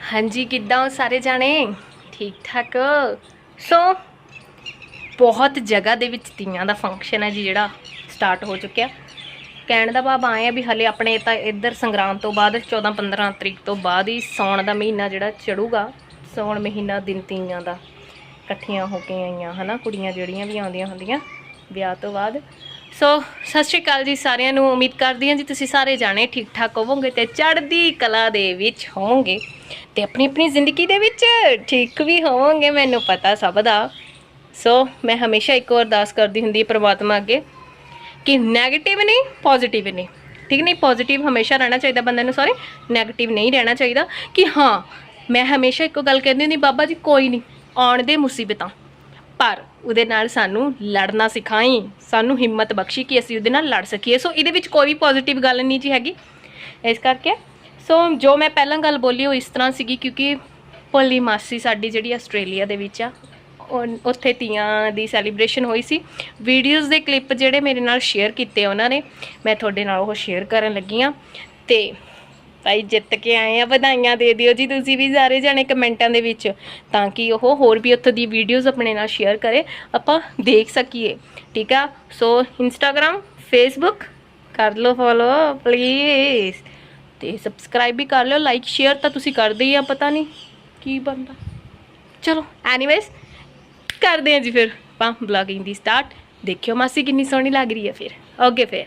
ਹਾਂਜੀ, ਕਿੱਦਾਂ ਹੋ ਸਾਰੇ ਜਾਣੇ? ਠੀਕ ਠਾਕ? ਸੋ ਬਹੁਤ ਜਗ੍ਹਾ ਦੇ ਵਿੱਚ ਤੀਆਂ ਦਾ ਫੰਕਸ਼ਨ ਹੈ ਜੀ, ਜਿਹੜਾ ਸਟਾਰਟ ਹੋ ਚੁੱਕਿਆ। ਕਹਿਣ ਦਾ ਭਾਵ ਆਏ ਆ ਵੀ ਹਲੇ ਆਪਣੇ ਤਾਂ ਇੱਧਰ ਸੰਗਰਾਮ ਤੋਂ ਬਾਅਦ 14 15 ਤਰੀਕ ਤੋਂ ਬਾਅਦ ਹੀ ਸੌਣ ਦਾ ਮਹੀਨਾ ਜਿਹੜਾ ਚੜੂਗਾ ਸੌਣ ਮਹੀਨਾ ਦਿਨ ਤੀਆਂ ਦਾ। ਇਕੱਠੀਆਂ ਹੋ ਕੇ ਆਈਆਂ, ਹਨਾ, ਕੁੜੀਆਂ ਜਿਹੜੀਆਂ ਵੀ ਆਉਂਦੀਆਂ ਹੁੰਦੀਆਂ, ਵਿਆਹ ਤੋਂ ਬਾਅਦ। ਸੋ, ਸਤਿ ਸ਼੍ਰੀ ਅਕਾਲ ਜੀ ਸਾਰਿਆਂ ਨੂੰ, ਉਮੀਦ ਕਰਦੀ ਹਾਂ ਜੀ ਤੁਸੀਂ ਸਾਰੇ ਜਾਣੇ ਠੀਕ ਠਾਕ ਹੋਵੋਗੇ ਤੇ ਚੜ੍ਹਦੀ ਕਲਾ ਦੇ ਵਿੱਚ ਹੋਵੋਗੇ ਤੇ ਆਪਣੀ ਆਪਣੀ ਜ਼ਿੰਦਗੀ ਦੇ ਵਿੱਚ ਠੀਕ ਵੀ ਹੋਵੋਗੇ, ਮੈਨੂੰ ਪਤਾ ਸਭ ਦਾ। ਸੋ, ਮੈਂ ਹਮੇਸ਼ਾ ਇੱਕ ਵਾਰ ਅਰਦਾਸ ਕਰਦੀ ਹੁੰਦੀ ਪਰਮਾਤਮਾ ਅੱਗੇ। ਕਿ 네ਗੇਟਿਵ ਨਹੀਂ ਪੋਜ਼ਿਟਿਵ ਨਹੀਂ। ਠੀਕ ਨਹੀਂ? ਪੋਜ਼ਿਟਿਵ ਹਮੇਸ਼ਾ ਰਹਿਣਾ ਚਾਹੀਦਾ ਬੰਦੇ ਨੂੰ ਸੌਰੀ 네ਗੇਟਿਵ ਨਹੀਂ ਰਹਿਣਾ ਚਾਹੀਦਾ ਕਿ ਹਾਂ, ਮੈਂ ਹਮੇਸ਼ਾ ਇੱਕੋ ਗੱਲ ਕਹਿੰਦੀ ਹੁੰਦੀ, ਬਾਬਾ ਜੀ ਕੋਈ ਨਹੀਂ, ਆਉਣ ਦੇ ਮੁਸੀਬਤਾਂ। ਪਰ ਉਹਦੇ ਨਾਲ ਸਾਨੂੰ ਲੜਨਾ ਸਿਖਾਈ, ਸਾਨੂੰ ਹਿੰਮਤ ਬਖਸ਼ੀ ਕਿ ਅਸੀਂ ਉਹਦੇ ਨਾਲ ਲੜ ਸਕੀਏ। ਸੋ ਇਹਦੇ ਵਿੱਚ ਕੋਈ ਵੀ ਪੋਜ਼ਿਟਿਵ ਗੱਲ ਨਹੀਂ ਜੀ ਹੈਗੀ। ਇਸ ਕਰਕੇ ਸੋ ਜੋ ਮੈਂ ਪਹਿਲਾਂ ਗੱਲ ਬੋਲੀ ਉਹ ਇਸ ਤਰ੍ਹਾਂ ਸੀਗੀ ਕਿਉਂਕਿ ਭੋਲੀ ਮਾਸੀ ਸਾਡੀ ਜਿਹੜੀ ਆਸਟ੍ਰੇਲੀਆ ਦੇ ਵਿੱਚ ਆ ਉੱਥੇ ਤੀਆਂ ਦੀ ਸੈਲੀਬ੍ਰੇਸ਼ਨ ਹੋਈ ਸੀ। ਵੀਡੀਓਜ਼ ਦੇ ਕਲਿੱਪ ਜਿਹੜੇ ਮੇਰੇ ਨਾਲ ਸ਼ੇਅਰ ਕੀਤੇ ਉਹਨਾਂ ਨੇ, ਮੈਂ ਤੁਹਾਡੇ ਨਾਲ ਉਹ ਸ਼ੇਅਰ ਕਰਨ ਲੱਗੀ ਆ ਤੇ ਭਾਈ ਜਿੱਤ ਕੇ ਆਏ ਆ, ਵਧਾਈਆਂ ਦੇ ਦਿਓ ਜੀ ਤੁਸੀਂ ਵੀ ਸਾਰੇ ਜਾਣੇ ਕਮੈਂਟਾਂ ਦੇ ਵਿੱਚ, ਤਾਂ ਕਿ ਉਹ ਹੋਰ ਵੀ ਉੱਥੋਂ ਦੀ ਵੀਡੀਓਜ਼ ਆਪਣੇ ਨਾਲ ਸ਼ੇਅਰ ਕਰੇ। ਆਪਾਂ ਦੇਖ ਸਕੀਏ, ਠੀਕ ਆ? ਸੋ ਇੰਸਟਾਗ੍ਰam ਫੇਸਬੁੱਕ ਕਰ ਲਓ ਫੋਲੋ ਪਲੀਜ਼ ਤੇ ਸਬਸਕ੍ਰਾਈਬ ਵੀ ਕਰ ਲਿਓ ਲਾਈਕ ਸ਼ੇਅਰ ਤਾਂ ਤੁਸੀਂ ਕਰਦੇ ਹੀ ਆ, ਪਤਾ ਨਹੀਂ ਕੀ ਬੰਦਾ ਚਲੋ ਐਨੀਵੇਜ਼ ਕਰਦੇ ਆ ਜੀ ਫਿਰ। ਆਪਾਂ ਬਲੌਗਿੰਗ ਦੀ ਸਟਾਰਟ ਦੇਖਿਓ ਮਾਸੀ ਕਿੰਨੀ ਸੋਹਣੀ ਲੱਗ ਰਹੀ ਹੈ ਫਿਰ। ਓਕੇ ਫਿਰ।